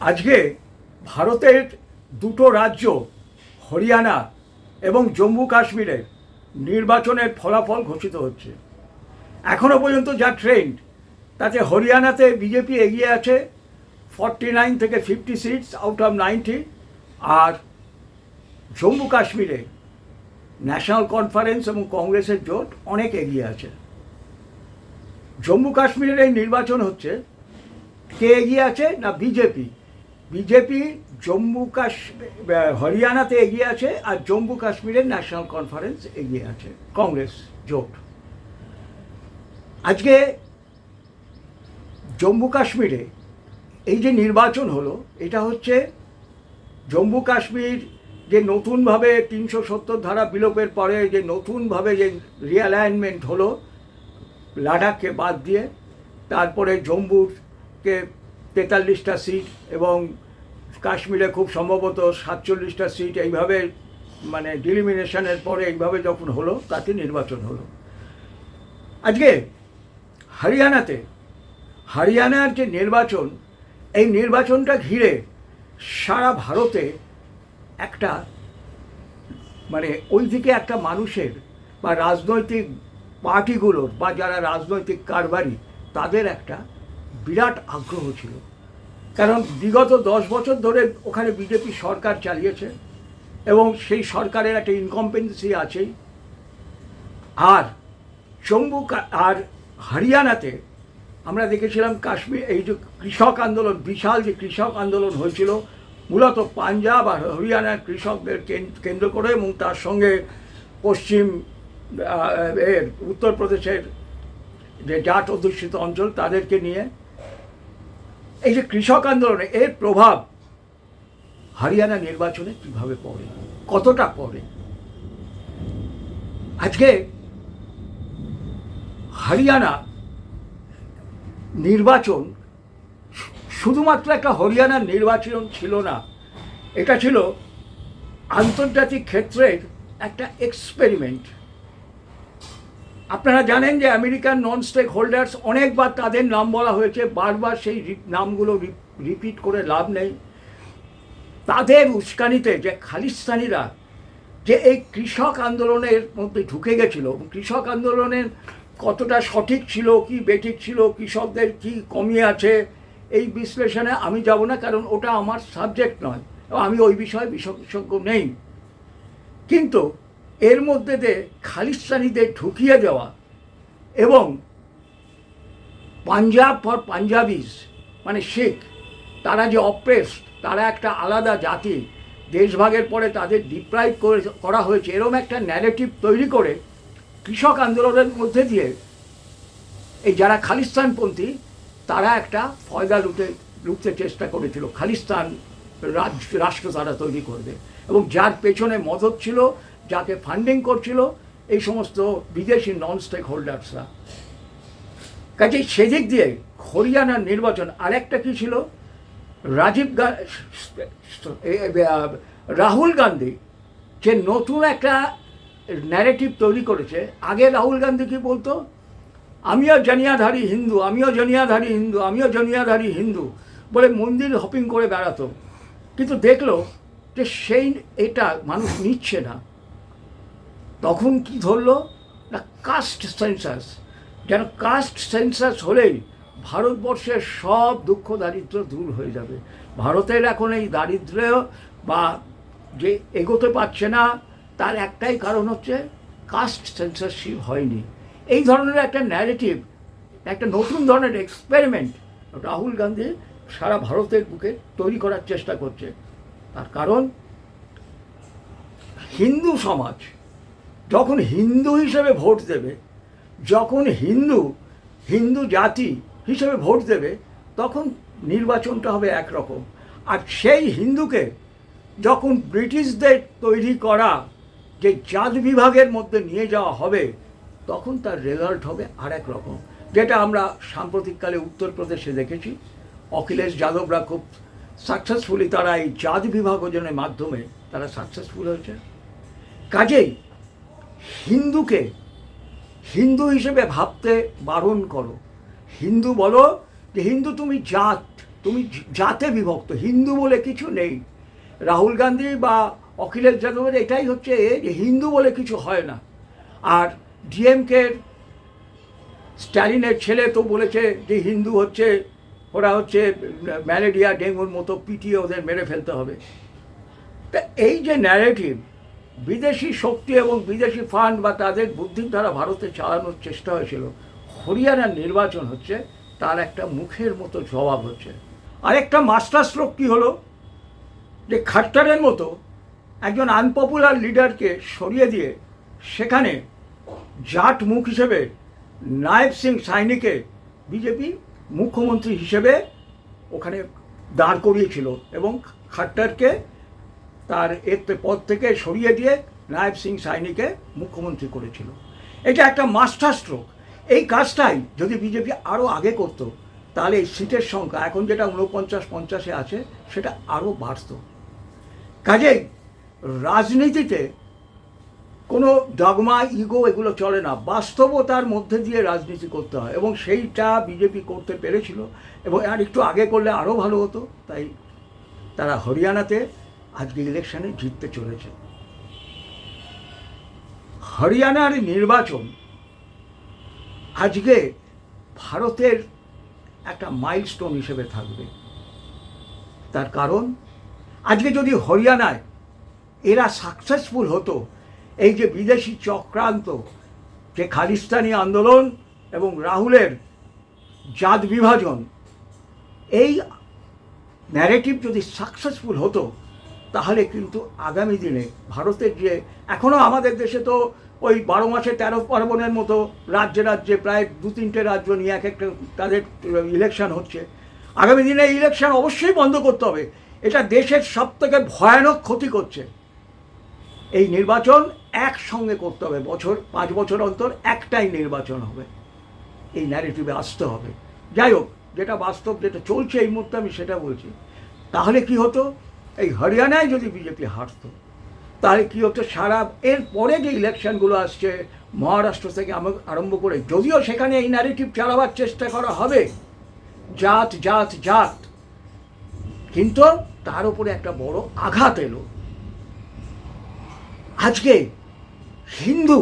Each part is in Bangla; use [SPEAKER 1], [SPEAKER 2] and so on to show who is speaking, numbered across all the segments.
[SPEAKER 1] আজকে ভারতের দুটো রাজ্য, হরিয়ানা এবং জম্মু কাশ্মীরের নির্বাচনের ফলাফল ঘোষিত হচ্ছে। এখনও পর্যন্ত যা ট্রেন্ড তাতে হরিয়ানাতে বিজেপি এগিয়ে আছে ফর্টি নাইন থেকে fifty seats out of ninety আর জম্মু কাশ্মীরে ন্যাশনাল কনফারেন্স এবং কংগ্রেসের জোট অনেক এগিয়ে আছে। জম্মু কাশ্মীরের এই নির্বাচন হচ্ছে, কে এগিয়ে আছে না বিজেপি বিজেপি জম্মু কাশ্মীর হরিয়ানাতে এগিয়ে আছে আর জম্মু কাশ্মীরের ন্যাশনাল কনফারেন্স এগিয়ে আছে। কংগ্রেস জোট। আজকে জম্মু কাশ্মীরে এই যে নির্বাচন হলো, এটা হচ্ছে জম্মু কাশ্মীর যে নতুনভাবে তিনশো সত্তর ধারা বিলোপের পরে যে নতুনভাবে যে রিঅ্যালাইনমেন্ট হলো, লাদাখকে বাদ দিয়ে, তারপরে জম্মুরকে তেতাল্লিশটা সিট এবং কাশ্মীরে খুব সম্ভবত সাতচল্লিশটা সিট এইভাবে মানে ডিলিমিনেশনের পরে এইভাবে যখন হলো, তাতে নির্বাচন হলো। আজকে হরিয়ানাতে, হরিয়ানার যে নির্বাচন, এই নির্বাচনটা ঘিরে সারা ভারতে একটা মানে ওই দিকে একটা মানুষের বা রাজনৈতিক পার্টিগুলোর বা যারা রাজনৈতিক কারবারি, তাদের একটা বিরাট আগ্রহ ছিল। কারণ বিগত দশ বছর ধরে ওখানে বিজেপি সরকার চালিয়েছে এবং সেই সরকারের একটা ইনকম্পেন্সি আছেই। আর জম্মু আর হরিয়ানাতে আমরা দেখেছিলাম কাশ্মীর, এই যে কৃষক আন্দোলন, বিশাল যে কৃষক আন্দোলন হয়েছিল, মূলত পাঞ্জাব আর হরিয়ানার কৃষকদের কেন- কেন্দ্র করে এবং তার সঙ্গে পশ্চিম উত্তরপ্রদেশের যে জাট অধ্যুষিত অঞ্চল তাদেরকে নিয়ে এই যে কৃষক আন্দোলনে এর প্রভাব হরিয়ানা নির্বাচনে কীভাবে পড়ে? কতটা পড়ে? আজকে হরিয়ানা নির্বাচন শুধুমাত্র একটা হরিয়ানার নির্বাচন ছিল না, এটা ছিল আন্তর্জাতিক ক্ষেত্রের একটা এক্সপেরিমেন্ট আপনারা জানেন যে আমেরিকান নন স্টেক হোল্ডার্স অনেকবার তাদের নাম বলা হয়েছে, বারবার সেই নামগুলো রিপিট করে লাভ নেই। তাদের উস্কানিতে যে খালিস্তানিরা যে এই কৃষক আন্দোলনের মধ্যে ঢুকে গেছিল কৃষক আন্দোলনের কতটা সঠিক ছিল, কি বেঠিক ছিল, কৃষকদের কি কমি আছে, এই বিশ্লেষণে আমি যাব না, কারণ ওটা আমার সাবজেক্ট নয়। আমি ওই বিষয়ে বিশেষজ্ঞ নেই। কিন্তু এর মধ্যে দিয়ে খালিস্তানিদের ঢুকিয়ে দেওয়া এবং পাঞ্জাব ফর পাঞ্জাবিজ মানে শিখ, তারা যে অপ্রেস তারা একটা আলাদা জাতি, দেশভাগের পরে তাদের ডিপ্রাইভ করে করা হয়েছে এরকম একটা ন্যারেটিভ তৈরি করে কৃষক আন্দোলনের মধ্যে দিয়ে এই যারা খালিস্তানপন্থী, তারা একটা ফয়দা লুটে, লুটতে চেষ্টা করেছিল। খালিস্তান রাজ রাষ্ট্র তারা তৈরি করবে। এবং যার পেছনে মদত ছিল যাকে ফান্ডিং করছিল, এই সমস্ত বিদেশি নন স্টেক হোল্ডার্সরা কাজেই সেদিক দিয়ে হরিয়ানার নির্বাচন আরেকটা কি ছিল? রাজীব রাহুল গান্ধী যে নতুন একটা ন্যারেটিভ তৈরি করেছে, আগে রাহুল গান্ধী কি বলতো? আমিও জনিয়াধারী হিন্দু, আমিও জনিয়াধারী হিন্দু, আমিও জনিয়াধারী হিন্দু বলে মন্দির হপিং করে বেড়াতো। কিন্তু দেখল যে সেই এটা মানুষ নিচ্ছে না। তখন কি ধরলো? না কাস্ট সেন্সাস যেন কাস্ট সেন্সাস হলেই ভারতবর্ষের সব দুঃখ দারিদ্র দূর হয়ে যাবে। ভারতের এখন এই দারিদ্র্য বা যে এগোতে পারছে না, তার একটাই কারণ হচ্ছে কাস্ট সেন্সারশিপ হয়নি। এই ধরনের একটা ন্যারেটিভ একটা নতুন ধরনের এক্সপেরিমেন্ট রাহুল গান্ধী সারা ভারতের বুকে তৈরি করার চেষ্টা করছে। তার কারণ হিন্দু সমাজ। যখন হিন্দু হিসেবে ভোট দেবে, যখন হিন্দু হিন্দু জাতি হিসেবে ভোট দেবে, তখন নির্বাচনটা হবে একরকম। আর সেই হিন্দুকে যখন ব্রিটিশদের তৈরি করা যে জাত বিভাগের মধ্যে নিয়ে যাওয়া হবে, তখন তার রেজাল্ট হবে আর এক রকম যেটা আমরা সাম্প্রতিককালে উত্তরপ্রদেশে দেখেছি। অখিলেশ যাদবরা খুব সাকসেসফুলি তারা এই জাত বিভাজনের মাধ্যমে তারা সাকসেসফুল হয়েছে। কাজেই হিন্দুকে, হিন্দু হিসেবে ভাবতে বারণ করো। হিন্দু বলো যে, হিন্দু তুমি জাত, তুমি জাতে বিভক্ত, হিন্দু বলে কিছু নেই। রাহুল গান্ধী বা অখিলেশ যাদবের এটাই হচ্ছে যে, হিন্দু বলে কিছু হয় না। আর ডিএমকের স্ট্যালিনের ছেলে তো বলেছে যে, হিন্দু হচ্ছে, ওরা হচ্ছে ম্যালেরিয়া, ডেঙ্গুর মতো পিটিয়ে ওদের মেরে ফেলতে হবে। তা এই যে ন্যারেটিভ বিদেশি শক্তি এবং বিদেশি ফান্ড বা তাদের বুদ্ধির দ্বারা ভারতে চালানোর চেষ্টা হয়েছিল, হরিয়ানার নির্বাচন হচ্ছে, তার একটা মুখের মতো জবাব হচ্ছে। আরেকটা মাস্টার স্ট্রোক কী হলো? যে খাট্টারের মতো একজন আনপপুলার লিডারকে সরিয়ে দিয়ে সেখানে জাট মুখ হিসেবে নায়েব সিং সাইনিকে বিজেপি মুখ্যমন্ত্রী হিসেবে ওখানে দাঁড় করিয়েছিল এবং খাট্টারকে তার এর পদ থেকে সরিয়ে দিয়ে নায়েব সিং সাইনিকে মুখ্যমন্ত্রী করেছিল। এটা একটা মাস্টার স্ট্রোক। এই কাজটাই যদি বিজেপি আরও আগে করতো, তাহলে এই সিটের সংখ্যা এখন যেটা উনপঞ্চাশ পঞ্চাশে আছে, সেটা আরও বাড়ত। কাজেই রাজনীতিতে কোনো ডগমা, ইগো এগুলো চলে না। বাস্তবতার মধ্যে দিয়ে রাজনীতি করতে হয় এবং সেইটা বিজেপি করতে পেরেছিল এবং আর একটু আগে করলে আরও ভালো হতো। তাই তারা হরিয়ানাতে আজকে ইলেকশনে জিততে চলেছে। হরিয়ানার নির্বাচন আজকে ভারতের একটা মাইলস্টোন হিসেবে থাকবে। তার কারণ, আজকে যদি হরিয়ানায় এরা সাকসেসফুল হতো, এই যে বিদেশি চক্রান্ত, যে খালিস্তানি আন্দোলন এবং রাহুলের জাত বিভাজন, এই ন্যারেটিভ যদি সাকসেসফুল হতো তাহলে কিন্তু আগামী দিনে ভারতের যে এখনও আমাদের দেশে তো ওই বারো মাসে তেরো পার্বণের মতো রাজ্যে রাজ্যে প্রায় দু তিনটে রাজ্য নিয়ে এক একটা তাদের ইলেকশন হচ্ছে। আগামী দিনে ইলেকশন অবশ্যই বন্ধ করতে হবে। এটা দেশের সব থেকে ভয়ানক ক্ষতি করছে। এই নির্বাচন একসঙ্গে করতে হবে। বছর, পাঁচ বছর অন্তর একটাই নির্বাচন হবে। এই ন্যারেটিভে আসতে হবে। যাই হোক, যেটা বাস্তব, যেটা চলছে এই মুহূর্তে আমি সেটা বলছি। তাহলে কি হতো? এই হরিয়ানায় যদি বিজেপি হারতো, তাহলে কী হতো? সারা এর পরে যে ইলেকশনগুলো আসছে, মহারাষ্ট্র থেকে আরম্ভ করে, যদিও সেখানে এই ন্যারেটিভ চালাবার চেষ্টা করা হবে, জাত জাত জাত, কিন্তু তার উপরে একটা বড় আঘাত এলো। আজকে হিন্দু,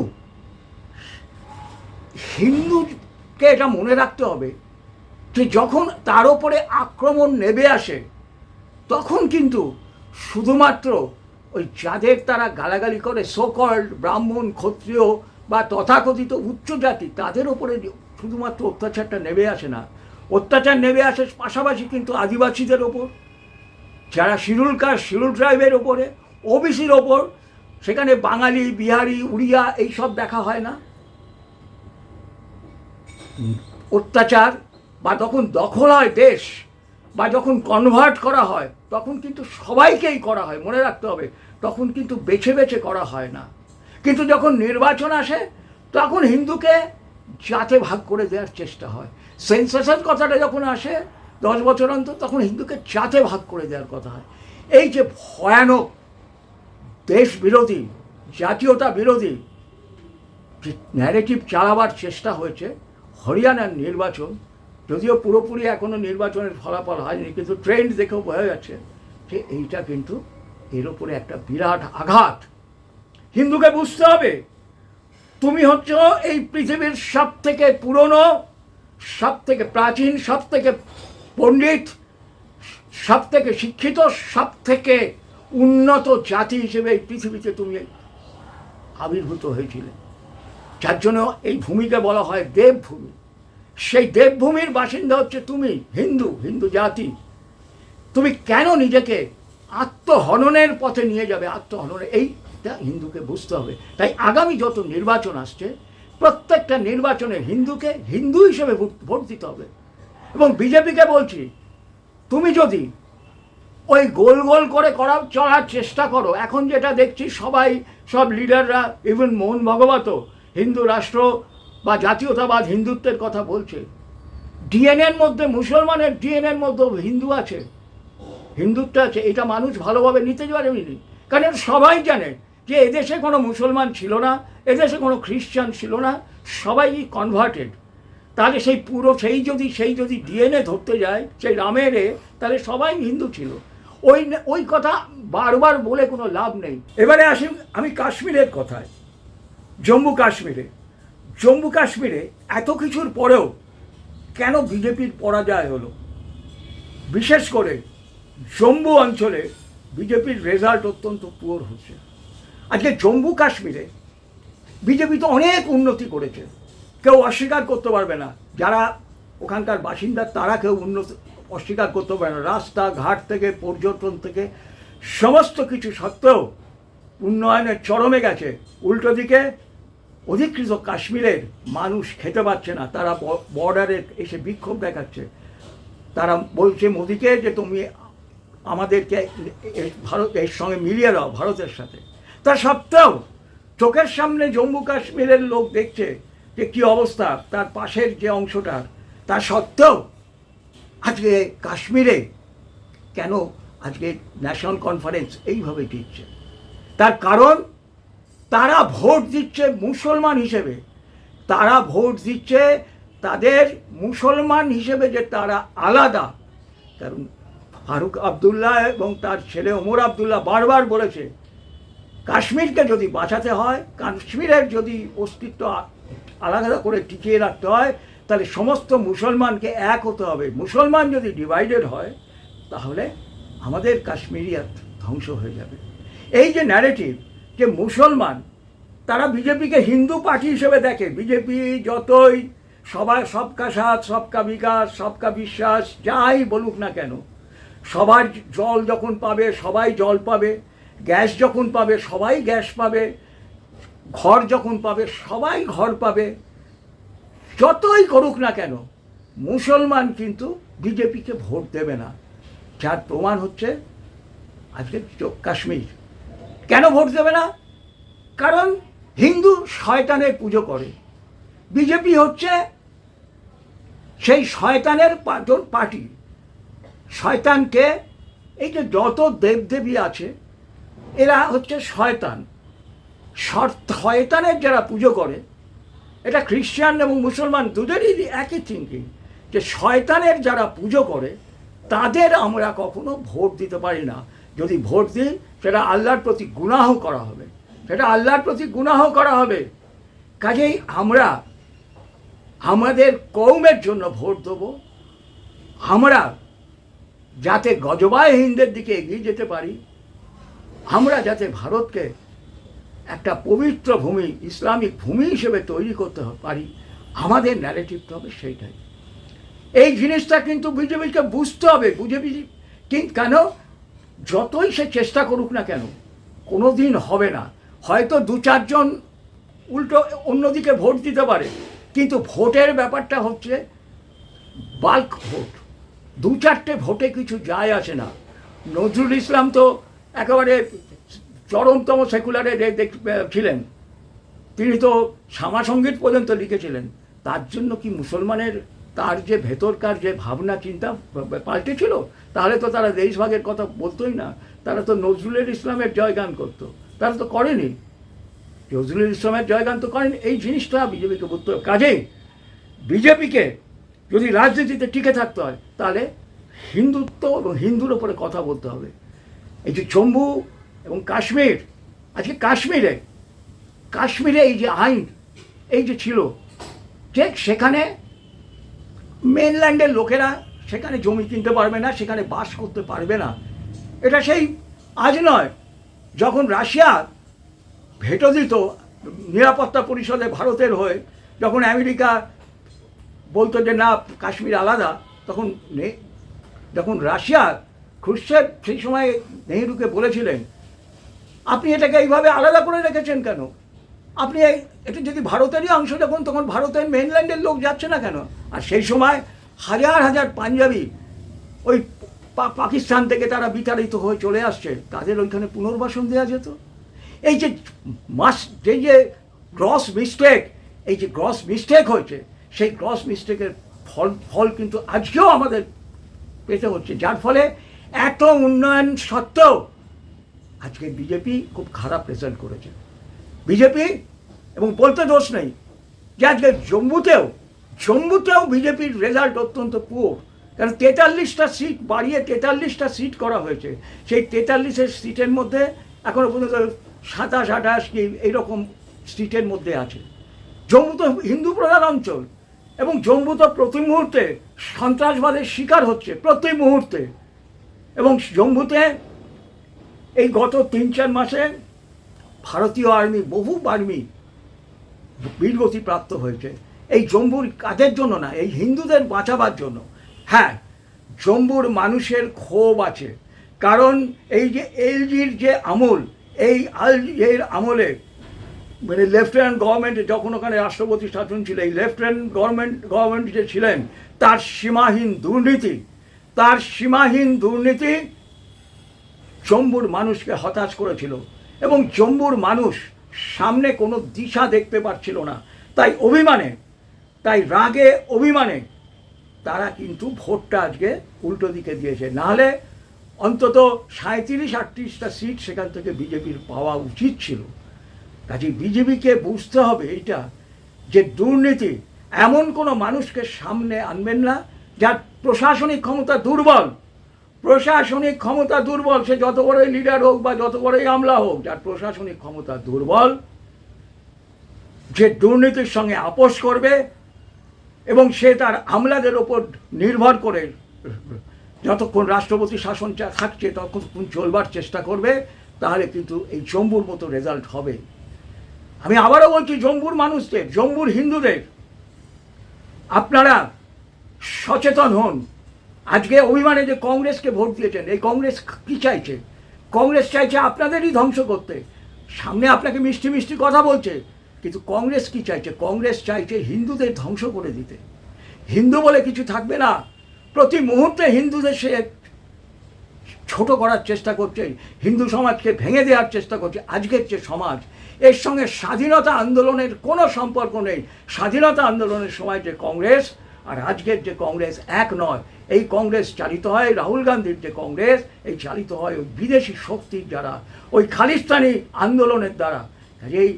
[SPEAKER 1] হিন্দুকে এটা মনে রাখতে হবে যে যখন তার ওপরে আক্রমণ নেবে আসে তখন কিন্তু শুধুমাত্র ওই যাদের তারা গালাগালি করে সকল ব্রাহ্মণ, ক্ষত্রিয় বা তথাকথিত উচ্চ জাতি, তাদের ওপরে শুধুমাত্র অত্যাচারটা নেমে আসে না, অত্যাচার নেমে আসে পাশাপাশি কিন্তু আদিবাসীদের ওপর, যারা শিরুল কাস্ট শিরুল ট্রাইবের ওপরে, ওবিসির ওপর, সেখানে বাঙালি, বিহারি, উড়িয়া এইসব দেখা হয় না। অত্যাচার বা তখন দখল হয় দেশ বা যখন কনভার্ট করা হয়, তখন কিন্তু সবাইকেই করা হয়, মনে রাখতে হবে, তখন কিন্তু বেছে বেছে করা হয় না। কিন্তু যখন নির্বাচন আসে, তখন হিন্দুকে জাতে ভাগ করে দেওয়ার চেষ্টা হয়। সেন্সেশন কথাটা যখন আসে, দশ বছর অন্তর, তখন হিন্দুকে জাতে ভাগ করে দেওয়ার কথা হয়। এই যে ভয়ানক দেশ বিরোধী জাতীয়তা বিরোধী যে ন্যারেটিভ চালাবার চেষ্টা হয়েছে, হরিয়ানার নির্বাচন যদিও পুরোপুরি এখনও নির্বাচনের ফলাফল হয়নি, কিন্তু ট্রেন্ড দেখেও বোঝা যাচ্ছে যে এইটা কিন্তু এর ওপরে একটা বিরাট আঘাত। হিন্দুকে বুঝতে হবে, তুমি হচ্ছ এই পৃথিবীর সব থেকে পুরনো সব থেকে প্রাচীন সব থেকে পণ্ডিত সব থেকে শিক্ষিত সব থেকে উন্নত জাতি হিসেবে এই পৃথিবীতে তুমি আবির্ভূত হয়েছিলে। যার জন্য এই ভূমিকে বলা হয় দেবভূমি। সেই দেবভূমির বাসিন্দা হচ্ছে তুমি, হিন্দু হিন্দু জাতি। তুমি কেন নিজেকে আত্মহননের পথে নিয়ে যাবে? আত্মহননে এইটা হিন্দুকে বুঝতে হবে। তাই আগামী যত নির্বাচন আসছে, প্রত্যেকটা নির্বাচনে হিন্দুকে হিন্দু হিসেবে ভোট- দিতে হবে। এবং বিজেপিকে বলছি, তুমি যদি ওই গোল গোল করে করা চলার চেষ্টা করো, এখন যেটা দেখছি সবাই, সব লিডাররা ইভেন মোহন ভগবত হিন্দু রাষ্ট্র বা জাতীয়তাবাদ হিন্দুত্বের কথা বলছে। ডিএনএর মধ্যে মুসলমানের ডিএনএর মধ্যে হিন্দু আছে। হিন্দুত্ব আছে, এটা মানুষ ভালোভাবে নিতে পারেনি। কারণ সবাই জানে যে এদেশে কোনো মুসলমান ছিল না, এদেশে কোনো খ্রিশ্চান ছিল না, সবাই কনভার্টেড তাহলে সেই পুরো, সেই যদি সেই যদি ডিএনএ ধরতে যায়, সেই রামের তাহলে সবাই হিন্দু ছিল। ওই ওই কথা বারবার বলে কোনো লাভ নেই। এবারে আসি আমি কাশ্মীরের কথায়, জম্মু কাশ্মীরে। জম্মু কাশ্মীরে এত কিছুর পরেও কেন বিজেপির পরাজয় হলো? বিশেষ করে জম্মু অঞ্চলে বিজেপির রেজাল্ট অত্যন্ত পুয়ার হচ্ছে। আজকে জম্মু কাশ্মীরে বিজেপি তো অনেক উন্নতি করেছে। কেউ অস্বীকার করতে পারবে না। যারা ওখানকার বাসিন্দা, তারা কেউ উন্নতি অস্বীকার করতে পারে না। রাস্তাঘাট থেকে, পর্যটন থেকে, সমস্ত কিছু সত্ত্বেও উন্নয়নের চরমে গেছে। উল্টো দিকে অধিকৃত কাশ্মীরের মানুষ খেতে পাচ্ছে না, তারা বর্ডারে এসে বিক্ষোভ দেখাচ্ছে। তারা বলছে, মোদিকে যে তুমি আমাদেরকে ভারত, এর সঙ্গে মিলিয়ে দাও ভারতের সাথে। তা সত্ত্বেও চোখের সামনে জম্মু কাশ্মীরের লোক দেখছে যে কি অবস্থা, তার পাশের যে অংশটা, তা সত্ত্বেও আজকে কাশ্মীরে কেন আজকে ন্যাশনাল কনফারেন্স এইভাবে দিচ্ছে তার কারণ তারা ভোট দিচ্ছে মুসলমান হিসেবে। তারা ভোট দিচ্ছে তাদের মুসলমান হিসেবে যে তারা আলাদা। কারণ ফারুক আবদুল্লাহ এবং তার ছেলে ওমর আবদুল্লাহ বারবার বলেছে, কাশ্মীরকে যদি বাঁচাতে হয়, কাশ্মীরের যদি অস্তিত্ব আলাদা করে টিকিয়ে রাখতে হয়, তাহলে সমস্ত মুসলমানকে এক হতে হবে। মুসলমান যদি ডিভাইডেড হয়, তাহলে আমাদের কাশ্মীরিয়াত ধ্বংস হয়ে যাবে। এই যে ন্যারেটিভ যে মুসলমান, তারা বিজেপিকে হিন্দু পার্টি হিসেবে দেখে। বিজেপি যতই, সবাই, সবকা সাথ, সবকা বিকাশ, সবকা বিশ্বাস, যাই বলুক না কেন, সবার জল যখন পাবে, সবাই জল পাবে, গ্যাস যখন পাবে, সবাই গ্যাস পাবে, ঘর যখন পাবে, সবাই ঘর পাবে। যতই করুক না কেন, মুসলমান কিন্তু বিজেপিকে ভোট দেবে না। যার প্রমাণ হচ্ছে, আজকে কাশ্মীর। কেন ভোট দেবে না? কারণ হিন্দু শয়তানের পুজো করে। বিজেপি হচ্ছে সেই শয়তানের পার্টি। শয়তানকে এই যে যত দেবদেবী আছে, এরা হচ্ছে শয়তান। শয়তানের যারা পুজো করে, এটা খ্রিস্টান এবং মুসলমান দুজনেরই একই থিঙ্কিং যে শয়তানের যারা পুজো করে, তাদের আমরা কখনো ভোট দিতে পারি না। যদি ভোট দিই, সেটা আল্লাহর প্রতি গুনাহ করা হবে। সেটা আল্লাহর প্রতি গুনাহ করা হবে। কাজেই আমরা আমাদের কৌমের জন্য ভোট দেবো। আমরা যাতে গজবায় হিন্দের দিকে এগিয়ে যেতে পারি। আমরা যাতে ভারতকে একটা পবিত্র ভূমি, ইসলামিক ভূমি হিসেবে তৈরি করতে পারি। আমাদের ন্যারেটিভটা হবে সেইটাই। এই জিনিসটা কিন্তু বিজেপিকে বুঝতে হবে। বিজেপি কিন্তু কেন? যতই সে চেষ্টা করুক না কেন কোনো দিন হবে না। হয়তো দু চারজন উল্টো অন্যদিকে ভোট দিতে পারে, কিন্তু ভোটের ব্যাপারটা হচ্ছে বাল্ক ভোট। দু চারটে ভোটে কিছু যায় আসে না। নজরুল ইসলাম তো একেবারে চরমতম সেকুলারে ছিলেন। তিনি তো শ্যামা সংগীত পর্যন্ত লিখেছিলেন। তার জন্য কি মুসলমানের তার যে ভেতরকার যে ভাবনা, চিন্তা পাল্টেছিল তাহলে তো তারা দেশভাগের কথা বলতোই না। তারা তো নজরুলের ইসলামের জয়গান করতো। তারা তো করেনি। নজরুল ইসলামের জয়গান তো করেনি। এই জিনিসটা বিজেপিকে বুঝতে হবে। কাজেই বিজেপিকে যদি রাজনীতিতে টিকে থাকতে হয়, তাহলে হিন্দুত্ব এবং হিন্দুর ওপরে কথা বলতে হবে। এই যে জম্মু এবং কাশ্মীর, আজকে কাশ্মীরে কাশ্মীরে এই যে আইন, এই যে ছিল ঠিক সেখানে মেনল্যান্ডের লোকেরা সেখানে জমি কিনতে পারবে না, সেখানে বাস করতে পারবে না। এটা সেই আজ নয়, যখন রাশিয়া ভেটো দিত নিরাপত্তা পরিষদে ভারতের হয়ে, যখন আমেরিকা বলতো যে, না, কাশ্মীর আলাদা তখন যখন রাশিয়া খুরশেভ সেই সময় নেহরুকে বলেছিলেন, আপনি এটাকে এইভাবে আলাদা করে রেখেছেন কেন? আপনি এটা যদি ভারতেরই অংশ যখন তখন ভারতের মেনল্যান্ডের লোক যাচ্ছে না কেন? আর সেই সময় হাজার হাজার পাঞ্জাবি ওই পাকিস্তান থেকে তারা বিতাড়িত হয়ে চলে আসছে। তাদের ওইখানে পুনর্বাসন দেওয়া যেত। এই যে মাস যে যে গ্রস মিস্টেক এই যে গ্রস মিস্টেক হয়েছে, সেই গ্রস মিস্টেকের ফল ফল কিন্তু আজকেও আমাদের পেতে হচ্ছে। যার ফলে এত উন্নয়ন সত্ত্বেও আজকে বিজেপি খুব খারাপ রেজাল্ট করেছে। বিজেপি এবং বলতে দোষ নেই। যে আজকে জম্মুতেও জম্মুতেও বিজেপির রেজাল্ট অত্যন্ত পুয়োর কারণ তেতাল্লিশটা সিট বাড়িয়ে তেতাল্লিশটা সিট করা হয়েছে। সেই তেতাল্লিশের সিটের মধ্যে এখনও পর্যন্ত সাতাশ, আঠাশ কি এইরকম সিটের মধ্যে আছে। জম্মু তো হিন্দু প্রধান অঞ্চল এবং জম্মু তো প্রতি মুহূর্তে সন্ত্রাসবাদের শিকার হচ্ছে, প্রতি মুহূর্তে। এবং জম্মুতে এই গত তিন, চার মাসে ভারতীয় আর্মি, বহু আর্মি বীরগতি প্রাপ্ত হয়েছে। এই জম্বুর কাজের জন্য না, এই হিন্দুদের বাঁচাবার জন্য। হ্যাঁ জম্বুর মানুষের ক্ষোভ আছে। কারণ এই যে এলজির যে আমল, এই এর আমলে মানে লেফটেন্যান্ট গভর্নমেন্ট যখন ওখানে রাষ্ট্রপতি শাসন ছিল, এই লেফটেন্যান্ট গভর্নমেন্ট গভর্নমেন্ট যে ছিলেন, তার সীমাহীন দুর্নীতি, তার সীমাহীন দুর্নীতি জম্বুর মানুষকে হতাশ করেছিল। এবং জম্বুর মানুষ সামনে কোনো দিশা দেখতে পাচ্ছিল না। তাই অভিমানে, তাই রাগে অভিমানে তারা কিন্তু ভোটটা আজকে উল্টো দিকে দিয়েছে। নাহলে অন্তত সাঁত্রিশ আটত্রিশটা সিট সেখান থেকে বিজেপির পাওয়া উচিত ছিল। কাজে বিজেপিকে বুঝতে হবে এটা যে দুর্নীতি এমন কোনো মানুষকে সামনে আনবেন না, যার প্রশাসনিক ক্ষমতা দুর্বল। প্রশাসনিক ক্ষমতা দুর্বল, সে যত বড়ই লিডার হোক বা যত বড়ই আমলা হোক, যার প্রশাসনিক ক্ষমতা দুর্বল, যে দুর্নীতির সঙ্গে আপোষ করবে এবং সে তার আমলাদের ওপর নির্ভর করে যতক্ষণ রাষ্ট্রপতি শাসন থাকছে, ততক্ষণ চলবার চেষ্টা করবে, তাহলে কিন্তু এই জম্বুর মতো রেজাল্ট হবে। আমি আবারও বলছি, জম্বুর মানুষদের, জম্বুর হিন্দুদের, আপনারা সচেতন হন। আজকে অভিমানে যে কংগ্রেসকে ভোট দিয়েছেন, এই কংগ্রেস কি চাইছে? কংগ্রেস চাইছে আপনাদেরই ধ্বংস করতে। সামনে আপনাকে মিষ্টি মিষ্টি কথা বলছে, কিন্তু কংগ্রেস কি চাইছে? কংগ্রেস চাইছে হিন্দুদের ধ্বংস করে দিতে। হিন্দু বলে কিছু থাকবে না। প্রতি মুহূর্তে হিন্দুদের সে ছোট করার চেষ্টা করছে, হিন্দু সমাজকে ভেঙে দেওয়ার চেষ্টা করছে, আজকের যে সমাজ, এর সঙ্গে স্বাধীনতা আন্দোলনের কোনো সম্পর্ক নেই। স্বাধীনতা আন্দোলনের সময় যে কংগ্রেস আর আজকের যে কংগ্রেস এক নয়, এই কংগ্রেস চালিত হয় রাহুল গান্ধীর যে কংগ্রেস, এই চালিত হয় ওই বিদেশি শক্তির দ্বারা, ওই খালিস্তানি আন্দোলনের দ্বারা। কাজেই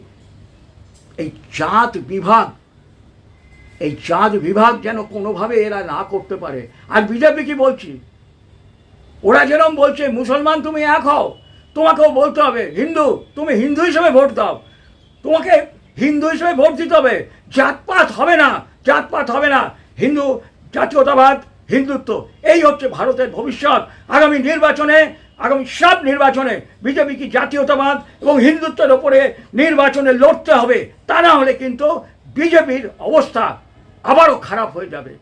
[SPEAKER 1] এই জাত বিভাগ, এই জাত বিভাগ যেন কোনোভাবে এরা না করতে পারে। আর বিজেপি কি বলছি? ওরা যেরকম বলছে, মুসলমান তুমি এক হও, তোমাকেও বলতে হবে, হিন্দু, তুমি হিন্দু হিসেবে ভোট দাও, তোমাকে হিন্দু হিসেবে ভোট দিতে হবে, জাতপাত হবে না, জাতপাত হবে না। হিন্দু জাতীয়তাবাদ, হিন্দুত্ব, এই হচ্ছে ভারতের ভবিষ্যৎ। আগামী নির্বাচনে, আগামী সব নির্বাচনে বিজেপি কি জাতীয়তাবাদ এবং হিন্দুত্বের ওপরে নির্বাচনে লড়তে হবে, তা না হলে কিন্তু বিজেপির অবস্থা আবারও খারাপ হয়ে যাবে।